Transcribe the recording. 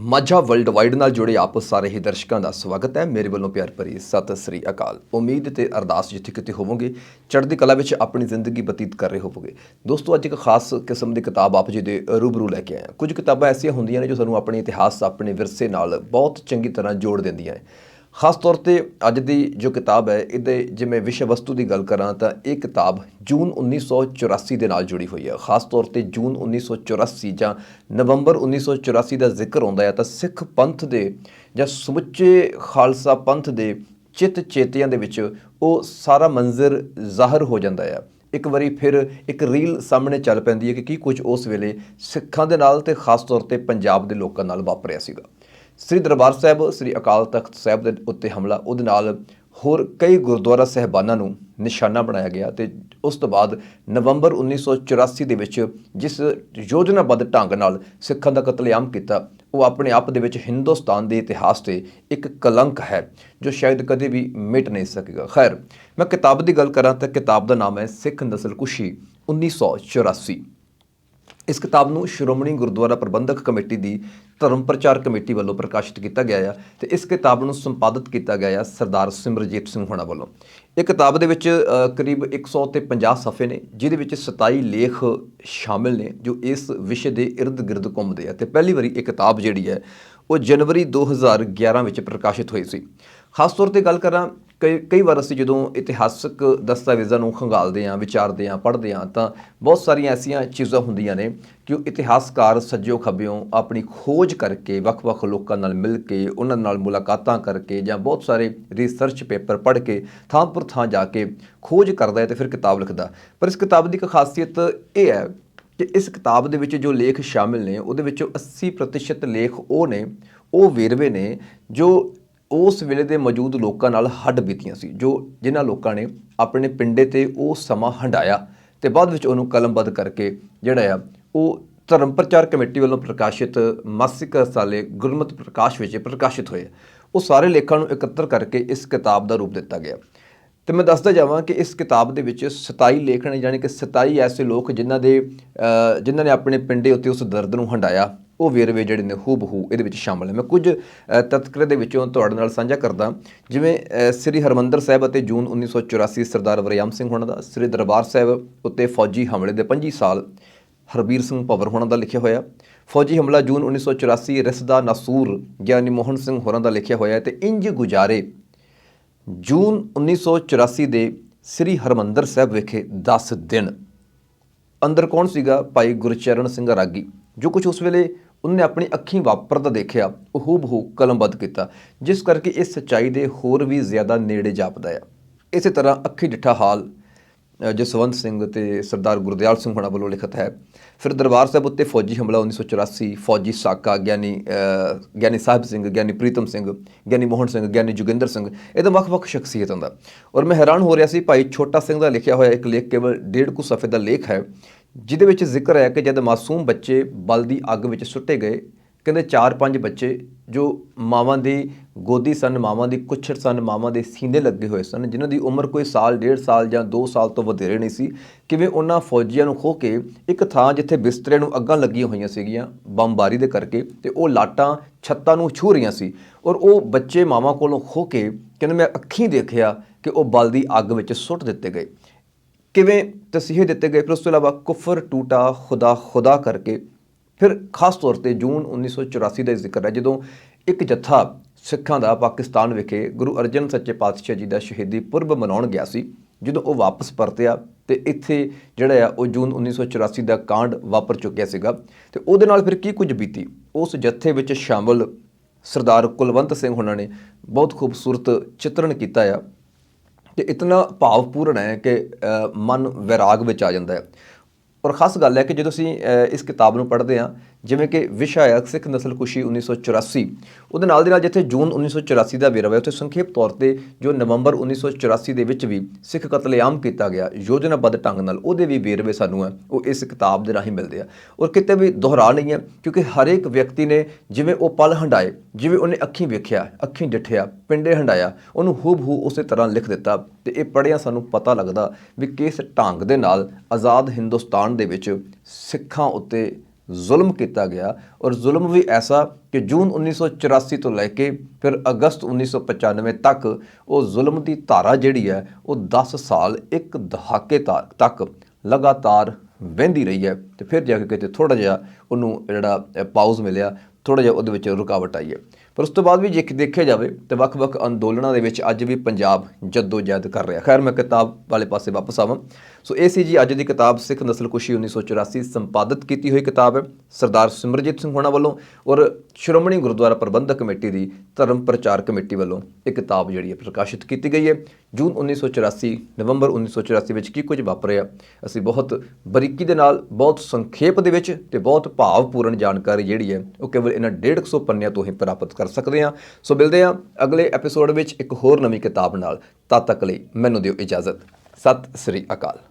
Majha world wide ਨਾਲ ਜੁੜੇ ਆਪ ਸਾਰੇ ਹੀ ਦਰਸ਼ਕਾਂ ਦਾ ਸਵਾਗਤ ਹੈ। ਮੇਰੇ ਵੱਲੋਂ ਪਿਆਰ ਭਰੀ ਸਤਿ ਸ੍ਰੀ ਅਕਾਲ। ਉਮੀਦ ਤੇ ਅਰਦਾਸ ਜਿੱਥੇ ਕਿਤੇ ਹੋਵੋਗੇ, ਚੜ੍ਹਦੀ ਕਲਾ ਵਿੱਚ ਆਪਣੀ ਜ਼ਿੰਦਗੀ ਬਤੀਤ ਕਰ ਰਹੇ ਹੋਵੋਗੇ। ਦੋਸਤੋ, ਅੱਜ ਇੱਕ ਖਾਸ ਕਿਸਮ ਦੀ ਕਿਤਾਬ ਆਪ ਜੀ ਦੇ ਰੂਬਰੂ ਲੈ ਕੇ ਆਏ ਹਾਂ। ਕੁਝ ਕਿਤਾਬਾਂ ਐਸੀਆਂ ਹੁੰਦੀਆਂ ਨੇ ਜੋ ਸਾਨੂੰ ਆਪਣੇ ਇਤਿਹਾਸ, ਆਪਣੇ ਵਿਰਸੇ ਨਾਲ ਬਹੁਤ ਚੰਗੀ ਤਰ੍ਹਾਂ ਜੋੜ ਦਿੰਦੀਆਂ ਨੇ। ਖਾਸ ਤੌਰ ਤੇ ਅੱਜ ਦੀ ਜੋ ਕਿਤਾਬ ਹੈ, ਇਹਦੇ ਜਿਵੇਂ ਵਿਸ਼ੇ ਵਸਤੂ ਦੀ ਗੱਲ ਕਰਾਂ ਤਾਂ ਇਹ ਕਿਤਾਬ ਜੂਨ 1984 ਦੇ ਨਾਲ ਜੁੜੀ ਹੋਈ ਹੈ। ਖਾਸ ਤੌਰ ਤੇ ਜੂਨ 1984 ਜਾਂ ਨਵੰਬਰ 1984 ਦਾ ਜ਼ਿਕਰ ਆਉਂਦਾ ਹੈ ਤਾਂ ਸਿੱਖ ਪੰਥ ਦੇ ਜਾਂ ਸਮੁੱਚੇ ਖਾਲਸਾ ਪੰਥ ਦੇ ਚਿੱਤ ਚੇਤਿਆਂ ਦੇ ਵਿੱਚ ਉਹ ਸਾਰਾ ਮੰਜ਼ਰ ਜ਼ਾਹਰ ਹੋ ਜਾਂਦਾ ਹੈ। ਇੱਕ ਵਾਰੀ ਫਿਰ ਇੱਕ ਰੀਲ ਸਾਹਮਣੇ ਚੱਲ ਪੈਂਦੀ ਹੈ ਕਿ ਕੀ ਕੁਝ ਉਸ ਵੇਲੇ ਸਿੱਖਾਂ ਦੇ ਨਾਲ ਤੇ ਖਾਸ ਤੌਰ ਤੇ ਪੰਜਾਬ ਦੇ ਲੋਕਾਂ ਨਾਲ ਵਾਪਰਿਆ ਸੀਗਾ। ਸ੍ਰੀ ਦਰਬਾਰ ਸਾਹਿਬ, ਸ੍ਰੀ ਅਕਾਲ ਤਖਤ ਸਾਹਿਬ ਦੇ ਉੱਤੇ ਹਮਲਾ, ਉਹਦੇ ਨਾਲ ਹੋਰ ਕਈ ਗੁਰਦੁਆਰਾ ਸਹਿਬਾਨਾਂ ਨੂੰ ਨਿਸ਼ਾਨਾ ਬਣਾਇਆ ਗਿਆ ਤੇ ਉਸ ਤੋਂ ਬਾਅਦ ਨਵੰਬਰ 1984 ਦੇ ਵਿੱਚ ਜਿਸ ਯੋਜਨਾਬੱਧ ਢੰਗ ਨਾਲ ਸਿੱਖਾਂ ਦਾ ਕਤਲੇਆਮ ਕੀਤਾ, ਉਹ ਆਪਣੇ ਆਪ ਦੇ ਵਿੱਚ ਹਿੰਦੁਸਤਾਨ ਦੇ ਇਤਿਹਾਸ ਤੇ ਇੱਕ ਕਲੰਕ ਹੈ, ਜੋ ਸ਼ਾਇਦ ਕਦੇ ਵੀ ਮਿਟ ਨਹੀਂ ਸਕੇਗਾ। ਖੈਰ, ਮੈਂ ਕਿਤਾਬ ਦੀ ਗੱਲ ਕਰਾਂ ਤਾਂ ਕਿਤਾਬ ਦਾ ਨਾਮ ਹੈ ਸਿੱਖ ਨਸਲਕੁਸ਼ੀ 1984 ਇਸ ਕਿਤਾਬ ਨੂੰ ਸ਼੍ਰੋਮਣੀ ਗੁਰਦੁਆਰਾ ਪ੍ਰਬੰਧਕ ਕਮੇਟੀ ਦੀ ਧਰਮ ਪ੍ਰਚਾਰ ਕਮੇਟੀ ਵੱਲੋਂ ਪ੍ਰਕਾਸ਼ਿਤ ਕੀਤਾ ਗਿਆ ਆ ਤੇ ਇਸ ਕਿਤਾਬ ਨੂੰ ਸੰਪਾਦਿਤ ਕੀਤਾ ਗਿਆ ਆ ਸਰਦਾਰ ਸਿਮਰਜੀਤ ਸਿੰਘ ਹੋਣਾ ਵੱਲੋਂ। ਇਹ ਕਿਤਾਬ ਦੇ ਵਿੱਚ ਅ, ਕਰੀਬ 100 ਤੇ 50 ਸਫ਼ੇ ਨੇ ਜਿਹਦੇ ਵਿੱਚ 27 ਲੇਖ ਸ਼ਾਮਿਲ ਨੇ ਜੋ ਇਸ ਵਿਸ਼ੇ ਦੇ ird-gird ਘੁੰਮਦੇ ਆ ਤੇ ਪਹਿਲੀ ਵਾਰੀ ਇਹ ਕਿਤਾਬ ਜਿਹੜੀ ਹੈ ਉਹ ਜਨਵਰੀ 2011 ਵਿੱਚ ਪ੍ਰਕਾਸ਼ਿਤ ਹੋਈ ਸੀ। ਖਾਸ ਤੌਰ ਤੇ ਗੱਲ ਕਰਾਂ ਕਈ ਕਈ ਵਾਰ ਅਸੀਂ ਜਦੋਂ ਇਤਿਹਾਸਕ ਦਸਤਾਵੇਜ਼ਾਂ ਨੂੰ ਖੰਗਾਲਦੇ ਹਾਂ, ਵਿਚਾਰਦੇ ਹਾਂ, ਪੜ੍ਹਦੇ ਹਾਂ, ਤਾਂ ਬਹੁਤ ਸਾਰੀਆਂ ਐਸੀਆਂ ਚੀਜ਼ਾਂ ਹੁੰਦੀਆਂ ਨੇ ਕਿ ਉਹ ਇਤਿਹਾਸਕਾਰ ਸੱਜਿਓ ਖੱਬਿਓਂ ਆਪਣੀ ਖੋਜ ਕਰਕੇ ਵੱਖ-ਵੱਖ ਲੋਕਾਂ ਨਾਲ ਮਿਲ ਕੇ, ਉਹਨਾਂ ਨਾਲ ਮੁਲਾਕਾਤਾਂ ਕਰਕੇ ਜਾਂ ਬਹੁਤ ਸਾਰੇ ਰਿਸਰਚ ਪੇਪਰ ਪੜ੍ਹ ਕੇ ਥਾਂ ਪਰ ਥਾਂ ਜਾ ਕੇ ਖੋਜ ਕਰਦਾ ਹੈ ਤੇ ਫਿਰ ਕਿਤਾਬ ਲਿਖਦਾ ਪਰ ਇਸ ਕਿਤਾਬ ਦੀ ਇੱਕ ਖਾਸੀਅਤ ਇਹ ਹੈ ਕਿ ਇਸ ਕਿਤਾਬ ਦੇ ਵਿੱਚ ਜੋ ਲੇਖ ਸ਼ਾਮਿਲ ਨੇ, ਉਹਦੇ ਵਿੱਚੋਂ 80% ਲੇਖ ਉਹ ਨੇ, ਉਹ ਵੇਰਵੇ ਨੇ ਜੋ ਉਸ ਵੇਲੇ ਦੇ ਮੌਜੂਦ ਲੋਕਾਂ ਨਾਲ ਹੱਡ ਬੀਤੀਆਂ ਸੀ, ਜੋ ਜਿਨ੍ਹਾਂ ਲੋਕਾਂ ਨੇ ਆਪਣੇ ਪਿੰਡੇ ਤੇ ਉਹ ਸਮਾਂ ਹੰਡਾਇਆ ਤੇ ਬਾਅਦ ਵਿੱਚ ਉਹਨੂੰ ਕਲਮਬੱਧ ਕਰਕੇ ਜਿਹੜਾ ਆ, ਉਹ ਧਰਮ ਪ੍ਰਚਾਰ ਕਮੇਟੀ ਵੱਲੋਂ ਪ੍ਰਕਾਸ਼ਿਤ ਮਾਸਿਕ ਰਸਾਲੇ ਗੁਰਮਤਿ ਪ੍ਰਕਾਸ਼ ਵਿੱਚ ਪ੍ਰਕਾਸ਼ਿਤ ਹੋਏ ਉਹ ਸਾਰੇ ਲੇਖਾਂ ਨੂੰ ਇਕੱਤਰ ਕਰਕੇ ਇਸ ਕਿਤਾਬ ਦਾ ਰੂਪ ਦਿੱਤਾ ਗਿਆ। ਤੇ ਮੈਂ ਦੱਸਦਾ ਜਾਵਾਂ ਕਿ ਇਸ ਕਿਤਾਬ ਦੇ ਵਿੱਚ 27 ਲੇਖ ਨੇ, ਯਾਨੀ ਕਿ 27 ਐਸੇ ਲੋਕ ਜਿਨ੍ਹਾਂ ਦੇ ਜਿਨ੍ਹਾਂ ਨੇ ਆਪਣੇ ਪਿੰਡੇ ਉੱਤੇ ਉਸ ਦਰਦ ਨੂੰ ਹੰਡਾਇਆ। ਉਹ ਵੇਰਵੇ ਜਿਹੜੇ ਨੇ ਹੂਬਹੂ ਇਹਦੇ ਵਿੱਚ ਸ਼ਾਮਲ ਹੈ। ਮੈਂ ਕੁਝ ਤਤਕਰੇ ਦੇ ਵਿੱਚੋਂ ਤੁਹਾਡੇ ਨਾਲ ਸਾਂਝਾ ਕਰਦਾ। ਜਿਵੇਂ ਸ੍ਰੀ ਹਰਮੰਦਰ ਸਾਹਿਬ ਅਤੇ ਜੂਨ 1984 ਸਰਦਾਰ ਵਰਿਆਮ ਸਿੰਘ ਹੋਣਾ ਦਾ, ਸ੍ਰੀ ਦਰਬਾਰ ਸਾਹਿਬ ਉੱਤੇ ਫੌਜੀ ਹਮਲੇ ਦੇ 25 ਸਾਲ ਹਰਬੀਰ ਸਿੰਘ ਭਵਰ ਹੋਣਾ ਦਾ ਲਿਖਿਆ ਹੋਇਆ। ਫੌਜੀ ਹਮਲਾ ਜੂਨ 1984 ਰਿਸਦਾ ਨਾਸੂਰ ਗਿਆਨੀ ਮੋਹਨ ਸਿੰਘ ਹੋਰਾਂ ਦਾ ਲਿਖਿਆ ਹੋਇਆ ਤੇ ਇੰਜ ਗੁਜ਼ਾਰੇ, ਜੂਨ 1984 ਦੇ ਸ੍ਰੀ ਹਰਮੰਦਰ ਸਾਹਿਬ ਵਿਖੇ 10 ਦਿਨ। ਅੰਦਰ ਕੌਣ ਸੀਗਾ? ਭਾਈ ਗੁਰਚਰਨ ਸਿੰਘ ਰਾਗੀ। ਜੋ ਕੁਝ ਉਸ ਵੇਲੇ ਉਹਨੇ ਆਪਣੀ ਅੱਖੀਂ ਵਾਪਰਦਾ ਦੇਖਿਆ, ਉਹ ਹੂਬਹੂ ਕਲਮਬੱਧ ਕੀਤਾ, ਜਿਸ ਕਰਕੇ ਇਸ ਸੱਚਾਈ ਦੇ ਹੋਰ ਵੀ ਜ਼ਿਆਦਾ ਨੇੜੇ ਜਾਪਦਾ ਆ। ਇਸੇ ਤਰ੍ਹਾਂ ਅੱਖੀ ਡਿੱਠਾ ਹਾਲ ਜਸਵੰਤ ਸਿੰਘ ਤੇ ਸਰਦਾਰ ਗੁਰਦਿਆਲ ਸਿੰਘ ਹੋਣਾ ਵੱਲੋਂ ਲਿਖਤ ਹੈ। ਫਿਰ ਦਰਬਾਰ ਸਾਹਿਬ ਉੱਤੇ ਫੌਜੀ ਹਮਲਾ 1984 ਫੌਜੀ ਸਾਕਾ, ਗਿਆਨੀ ਗਿਆਨੀ ਸਾਹਿਬ ਸਿੰਘ, ਗਿਆਨੀ ਪ੍ਰੀਤਮ ਸਿੰਘ, ਗਿਆਨੀ ਮੋਹਨ ਸਿੰਘ, ਗਿਆਨੀ ਜੋਗਿੰਦਰ ਸਿੰਘ, ਇਹ ਤਾਂ ਵੱਖ-ਵੱਖ ਸ਼ਖਸੀਅਤਾਂ ਦਾ। ਔਰ ਮੈਂ ਹੈਰਾਨ ਹੋ ਰਿਹਾ ਸੀ, ਭਾਈ ਛੋਟਾ ਸਿੰਘ ਦਾ ਲਿਖਿਆ ਹੋਇਆ ਇੱਕ ਲੇਖ ਕੇਵਲ ਡੇਢ ਕੁ ਸਫ਼ੇ ਦਾ ਲੇਖ ਹੈ। ਜਿਹਦੇ ਵਿੱਚ ਜ਼ਿਕਰ ਹੈ ਕਿ ਜਦ ਮਾਸੂਮ ਬੱਚੇ ਬਲ ਦੀ ਅੱਗ ਵਿੱਚ ਸੁੱਟੇ ਗਏ, ਕਹਿੰਦੇ 4-5 ਬੱਚੇ ਜੋ ਮਾਵਾਂ ਦੀ ਗੋਦੀ ਸਨ, ਮਾਵਾਂ ਦੀ ਕੁੱਛੜ ਸਨ, ਮਾਵਾਂ ਦੇ ਸੀਨੇ ਲੱਗੇ ਹੋਏ ਸਨ, ਜਿਨ੍ਹਾਂ ਦੀ ਉਮਰ ਕੋਈ ਸਾਲ, ਡੇਢ ਸਾਲ ਜਾਂ 2 ਸਾਲ ਤੋਂ ਵਧੇਰੇ ਨਹੀਂ ਸੀ, ਕਿਵੇਂ ਉਹਨਾਂ ਫੌਜੀਆਂ ਨੂੰ ਖੋ ਕੇ ਇੱਕ ਥਾਂ ਜਿੱਥੇ ਬਿਸਤਰੇ ਨੂੰ ਅੱਗਾਂ ਲੱਗੀਆਂ ਹੋਈਆਂ ਸੀਗੀਆਂ, ਬੰਬਾਰੀ ਦੇ ਕਰਕੇ, ਤੇ ਉਹ ਲਾਟਾਂ, ਛੱਤਾਂ ਨੂੰ ਛੂ ਰਹੀਆਂ ਸੀ, ਔਰ ਉਹ ਬੱਚੇ ਮਾਵਾਂ ਕੋਲੋਂ ਖੋ ਕੇ, ਕਹਿੰਦੇ ਮੈਂ ਅੱਖੀਂ ਦੇਖਿਆ ਕਿ ਉਹ ਬਲ ਦੀ ਅੱਗ ਵਿੱਚ ਸੁੱਟ ਦਿੱਤੇ ਗਏ। ਕਿਵੇਂ ਤਸੀਹੇ ਦਿੱਤੇ ਗਏ, ਫਿਰ ਉਸ ਤੋਂ ਇਲਾਵਾ ਕੁਫਰ ਟੂਟਾ ਖੁਦਾ ਖੁਦਾ ਕਰਕੇ, ਫਿਰ ਖਾਸ ਤੌਰ ਤੇ ਜੂਨ 1984 ਦਾ ਜ਼ਿਕਰ ਹੈ, ਜਦੋਂ ਇੱਕ ਜੱਥਾ ਸਿੱਖਾਂ ਦਾ ਪਾਕਿਸਤਾਨ ਵਿਖੇ ਗੁਰੂ ਅਰਜਨ ਸੱਚੇ ਪਾਤਸ਼ਾਹ ਜੀ ਦਾ ਸ਼ਹੀਦੀ ਪੁਰਬ ਮਨਾਉਣ ਗਿਆ ਸੀ, ਜਦੋਂ ਉਹ ਵਾਪਸ ਪਰਤਿਆ ਤੇ ਇੱਥੇ ਜਿਹੜਾ ਆ ਉਹ ਜੂਨ 1984 ਦਾ ਕਾਂਡ ਵਾਪਰ ਚੁੱਕਿਆ ਸੀਗਾ। ਤੇ ਉਹਦੇ ਨਾਲ ਫਿਰ ਕੀ ਕੁਝ ਬੀਤੀ? ਉਸ ਜੱਥੇ ਵਿੱਚ ਸ਼ਾਮਲ ਸਰਦਾਰ ਕੁਲਵੰਤ ਸਿੰਘ ਉਹਨਾਂ ਨੇ ਬਹੁਤ ਖੂਬਸੂਰਤ ਚਿੱਤਰਣ ਕੀਤਾ ਆ। ਤੇ ਇਤਨਾ ਭਾਵਪੂਰਨ ਹੈ ਕਿ ਮਨ ਵਿਰਾਗ ਵਿੱਚ ਆ ਜਾਂਦਾ ਹੈ। ਔਰ ਖਾਸ ਗੱਲ ਹੈ ਕਿ ਜਦੋਂ ਅਸੀਂ ਇਸ ਕਿਤਾਬ ਨੂੰ ਪੜ੍ਹਦੇ ਹਾਂ ਜਿਵੇਂ ਕਿ ਵਿਸ਼ਾ ਹੈ ਸਿੱਖ ਨਸਲਕੁਸ਼ੀ 1984 ਉਹਦੇ ਨਾਲ ਦੇ ਨਾਲ ਜਿੱਥੇ ਜੂਨ 1984 ਦਾ ਵੇਰਵਾ ਹੈ ਉੱਥੇ ਸੰਖੇਪ ਤੌਰ ਤੇ ਜੋ ਨਵੰਬਰ 1984 ਦੇ ਵਿੱਚ ਵੀ ਸਿੱਖ ਕਤਲੇਆਮ ਕੀਤਾ ਗਿਆ, ਯੋਜਨਾਬੱਧ ਢੰਗ ਨਾਲ ਉਹਦੇ ਵੀ ਵੇਰਵੇ ਸਾਨੂੰ ਹੈ, ਉਹ ਇਸ ਕਿਤਾਬ ਦੇ ਰਾਹੀਂ ਮਿਲਦੇ ਆ। ਔਰ ਕਿਤੇ ਵੀ ਦੁਹਰਾ ਨਹੀਂ ਹੈ, ਕਿਉਂਕਿ ਹਰੇਕ ਵਿਅਕਤੀ ਨੇ ਜਿਵੇਂ ਉਹ ਪਲ ਹੰਡਾਏ, ਜਿਵੇਂ ਉਹਨੇ ਅੱਖੀਂ ਵੇਖਿਆ, ਅੱਖੀਂ ਡਿੱਠਿਆ, ਪਿੰਡੇ ਹੰਡਾਇਆ, ਉਹਨੂੰ ਹੂਬ ਹੂ ਉਸੇ ਤਰ੍ਹਾਂ ਲਿਖ ਦਿੱਤਾ ਤੇ ਇਹ ਪੜ੍ਹਿਆ ਸਾਨੂੰ ਪਤਾ ਲੱਗਦਾ ਵੀ ਕਿਸ ਢੰਗ ਦੇ ਨਾਲ ਆਜ਼ਾਦ ਹਿੰਦੁਸਤਾਨ ਦੇ ਵਿੱਚ ਸਿੱਖਾਂ ਉੱਤੇ ਜ਼ੁਲਮ ਕੀਤਾ ਗਿਆ ਔਰ ਜ਼ੁਲਮ ਵੀ ਐਸਾ ਕਿ ਜੂਨ 1984 ਤੋਂ ਲੈ ਕੇ ਫਿਰ ਅਗਸਤ 1995 ਤੱਕ ਉਹ ਜ਼ੁਲਮ ਦੀ ਧਾਰਾ ਜਿਹੜੀ ਹੈ ਉਹ 10 ਸਾਲ ਇੱਕ ਦਹਾਕੇ ਤਾ- ਤੱਕ ਲਗਾਤਾਰ ਵਹਿੰਦੀ ਰਹੀ ਹੈ ਤੇ ਫਿਰ ਜਾ ਕੇ ਕਿਤੇ ਥੋੜਾ ਜਿਹਾ ਉਹਨੂੰ ਜਿਹੜਾ ਪਾਉਜ਼ ਮਿਲਿਆ ਥੋੜਾ ਜਿਹਾ ਉਹਦੇ ਵਿੱਚ ਰੁਕਾਵਟ ਆਈ ਹੈ। ਪਰ ਉਸ ਤੋਂ ਬਾਅਦ ਵੀ ਜੇ ਦੇਖਿਆ ਜਾਵੇ ਤੇ ਵੱਖ-ਵੱਖ ਅੰਦੋਲਨਾਂ ਦੇ ਵਿੱਚ ਅੱਜ ਵੀ ਪੰਜਾਬ ਜੱਦੋ-ਜਹਿਦ ਕਰ ਰਿਹਾ। ਖੈਰ, ਮੈਂ ਕਿਤਾਬ ਵਾਲੇ ਪਾਸੇ ਵਾਪਸ ਆਵਾਂ। ਸੋ ਇਹ ਸੀ ਜੀ ਅੱਜ ਦੀ ਕਿਤਾਬ ਸਿੱਖ ਨਸਲਕੁਸ਼ੀ 1984 ਸੰਪਾਦਿਤ ਕੀਤੀ ਹੋਈ ਕਿਤਾਬ ਹੈ ਸਰਦਾਰ ਸਿਮਰਜੀਤ ਸਿੰਘ ਹੋਣਾ ਵੱਲੋਂ ਔਰ ਸ਼੍ਰੋਮਣੀ ਗੁਰਦੁਆਰਾ ਪ੍ਰਬੰਧਕ ਕਮੇਟੀ ਦੀ ਧਰਮ ਪ੍ਰਚਾਰ ਕਮੇਟੀ ਵੱਲੋਂ ਇਹ ਕਿਤਾਬ ਜਿਹੜੀ ਹੈ ਪ੍ਰਕਾਸ਼ਿਤ ਕੀਤੀ ਗਈ ਹੈ। ਜੂਨ 1984 ਨਵੰਬਰ 1984 ਵਿੱਚ ਕੀ ਕੁਝ ਵਾਪਰਿਆ, ਅਸੀਂ ਬਹੁਤ ਬਰੀਕੀ ਦੇ ਨਾਲ, ਬਹੁਤ ਸੰਖੇਪ ਦੇ ਵਿੱਚ ਤੇ ਬਹੁਤ ਭਾਵਪੂਰਨ ਜਾਣਕਾਰੀ ਜਿਹੜੀ ਹੈ ਉਹ ਕੇਵਲ ਇਹਨਾਂ 150 ਪੰਨਿਆਂ ਤੋਂ ਹੀ ਪ੍ਰਾਪਤ ਕਰ ਸਕਦੇ ਹਾਂ। ਸੋ ਮਿਲਦੇ ਹਾਂ ਅਗਲੇ ਐਪੀਸੋਡ ਵਿੱਚ ਇੱਕ ਹੋਰ ਨਵੀਂ ਕਿਤਾਬ ਨਾਲ। ਤਦ ਤੱਕ ਲਈ ਮੈਨੂੰ ਦਿਓ ਇਜਾਜ਼ਤ। ਸਤਿ ਸ੍ਰੀ ਅਕਾਲ।